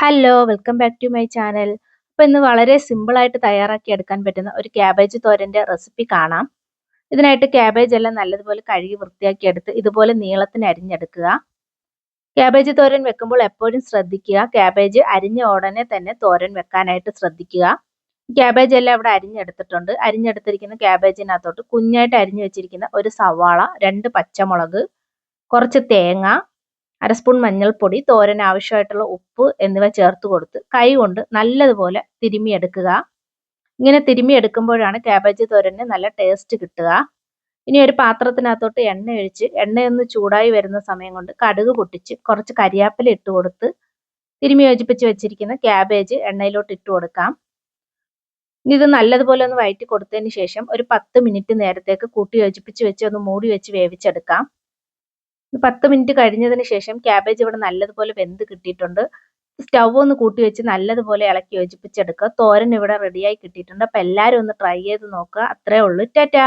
Hello welcome back to my channel അപ്പോൾ ഇന്ന് വളരെ സിമ്പിളായിട്ട് തയ്യാറാക്കി എടുക്കാൻ പറ്റുന്ന ഒരു ക്യാബേജ് തോരന്റെ റെസിപ്പി കാണാം. ഇതിനായിട്ട് ക്യാബേജ് എല്ലാം നല്ലതുപോലെ കഴുകി വൃത്തിയാക്കി എടുത്ത് ഇതുപോലെ നീളത്തിന് അരിഞ്ഞെടുക്കുക. ക്യാബേജ് തോരൻ വെക്കുമ്പോൾ എപ്പോഴും ശ്രദ്ധിക്കുക. ക്യാബേജ് അരിഞ്ഞ ഉടനെ തന്നെ തോരൻ വെക്കാനായിട്ട് ശ്രദ്ധിക്കുക. ക്യാബേജ് എല്ലാം ഇവിടെ അരിഞ്ഞെടുത്തിട്ടുണ്ട്. അരിഞ്ഞെടുത്തിരിക്കുന്ന ക്യാബേജിനകത്തോട്ട് കുഞ്ഞായിട്ട് അരിഞ്ഞു വെച്ചിരിക്കുന്ന ഒരു സവാള രണ്ട് പച്ചമുളക് കുറച്ച് തേങ്ങ അര സ്പൂൺ മഞ്ഞൾപ്പൊടി തോരൻ ആവശ്യമായിട്ടുള്ള ഉപ്പ് എന്നിവ ചേർത്ത് കൊടുത്ത് കൈ കൊണ്ട് നല്ലതുപോലെ തിരുമിയെടുക്കുക ഇങ്ങനെ തിരുമിയെടുക്കുമ്പോഴാണ് ക്യാബേജ് തോരന് നല്ല ടേസ്റ്റ് കിട്ടുക. ഇനി ഒരു പാത്രത്തിനകത്തോട്ട് എണ്ണ ഒഴിച്ച് എണ്ണയൊന്ന് ചൂടായി വരുന്ന സമയം കൊണ്ട് കടുക് പൊട്ടിച്ച് കുറച്ച് കരിയാപ്പില ഇട്ട് കൊടുത്ത് തിരുമി യോജിപ്പിച്ച് വെച്ചിരിക്കുന്ന ക്യാബേജ് എണ്ണയിലോട്ട് ഇട്ട് കൊടുക്കാം. ഇനി ഇത് നല്ലതുപോലെ ഒന്ന് വഴറ്റി കൊടുത്തതിന് ശേഷം ഒരു പത്ത് മിനിറ്റ് നേരത്തേക്ക് കൂട്ടി യോജിപ്പിച്ച് വെച്ച് ഒന്ന് മൂടി വെച്ച് വേവിച്ചെടുക്കാം. പത്ത് മിനിറ്റ് കഴിഞ്ഞതിന് ശേഷം ക്യാബേജ് ഇവിടെ നല്ലതുപോലെ വെന്ത് കിട്ടിയിട്ടുണ്ട്. സ്റ്റൗ ഒന്ന് കൂട്ടി വെച്ച് നല്ലതുപോലെ ഇളക്കി യോജിപ്പിച്ചെടുക്കുക. തോരൻ ഇവിടെ റെഡിയായി കിട്ടിയിട്ടുണ്ട്. അപ്പോൾ എല്ലാവരും ഒന്ന് ട്രൈ ചെയ്ത് നോക്കുക. അത്രേ ഉള്ളൂ. ടാറ്റാ!